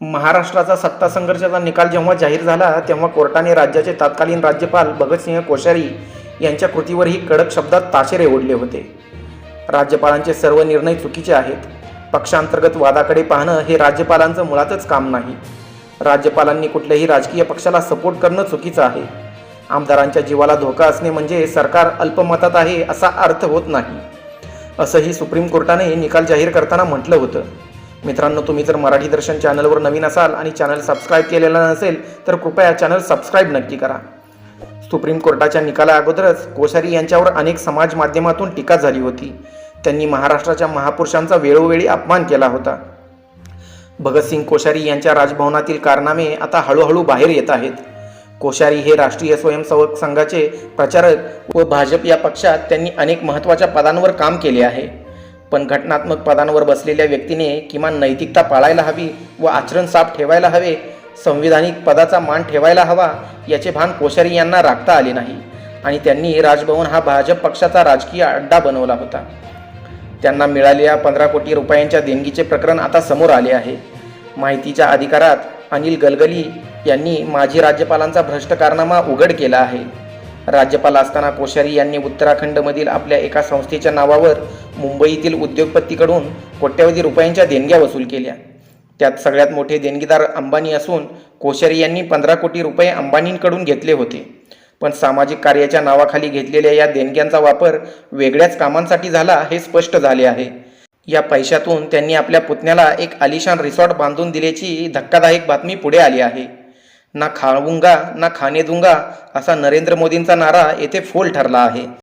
महाराष्ट्राचा सत्ता संघर्षाचा निकाल जेव्हा जाहीर झाला तेव्हा कोर्टाने राज्याचे तत्कालीन राज्यपाल भगतसिंह कोश्यारी यांच्या कृतीवरही कडक शब्दात ताशेरे ओढले होते. राज्यपालांचे सर्व निर्णय चुकीचे आहेत. पक्षांतर्गत वादाकडे पाहणं हे राज्यपालांचं मुळातच काम नाही. राज्यपालांनी कुठल्याही राजकीय पक्षाला सपोर्ट करणं चुकीचं आहे. आमदारांच्या जीवाला धोका असणे म्हणजे सरकार अल्पमतात आहे असा अर्थ होत नाही. असंही सुप्रीम कोर्टाने निकाल जाहीर करताना म्हटलं होतं. मित्रांनो तुम्ही जर मराठी दर्शन चॅनलवर नवीन असाल आणि चॅनल सबस्क्राईब केलेला नसेल तर कृपया चॅनल सबस्क्राईब नक्की करा. सुप्रीम कोर्टाच्या निकाला अगोदरच कोश्यारी यांच्यावर अनेक समाज माध्यमातून टीका झाली होती. त्यांनी महाराष्ट्राच्या महापुरुषांचा वेळोवेळी अपमान केला होता. भगतसिंग कोश्यारी यांच्या राजभवनातील कारनामे आता हळूहळू बाहेर येत आहेत. कोश्यारी हे राष्ट्रीय स्वयंसेवक संघाचे प्रचारक व भाजप या पक्षात त्यांनी अनेक महत्त्वाच्या पदांवर काम केले आहे. पण घटनात्मक पदांवर बसलेल्या व्यक्तीने किमान नैतिकता पाळायला हवी व आचरण साफ ठेवायला हवे संविधानिक पदाचा मान ठेवायला हवा याचे भान कोश्यारी यांना राखता आले नाही. आणि त्यांनी राजभवन हा भाजप पक्षाचा राजकीय अड्डा बनवला होता. त्यांना मिळालेल्या पंधरा कोटी रुपयांच्या देणगीचे प्रकरण आता समोर आले आहे. माहितीच्या अधिकारात अनिल गलगली यांनी माजी राज्यपालांचा भ्रष्ट कारनामा उघड केला आहे. राज्यपाल असताना कोश्यारी यांनी उत्तराखंडमधील आपल्या एका संस्थेच्या नावावर मुंबईतील उद्योगपतीकडून कोट्यवधी रुपयांच्या देणग्या वसूल केल्या. त्यात सगळ्यात मोठे देणगीदार अंबानी असून कोश्यारी यांनी पंधरा कोटी रुपये अंबानींकडून घेतले होते. पण सामाजिक कार्याच्या नावाखाली घेतलेल्या या देणग्यांचा वापर वेगळ्याच कामांसाठी झाला हे स्पष्ट झाले आहे. या पैशातून त्यांनी आपल्या पुतण्याला एक आलिशान रिसॉर्ट बांधून दिल्याची धक्कादायक बातमी पुढे आली आहे. ना खाऊंगा ना खाणे असा नरेंद्र मोदींचा नारा येथे फोल ठरला आहे.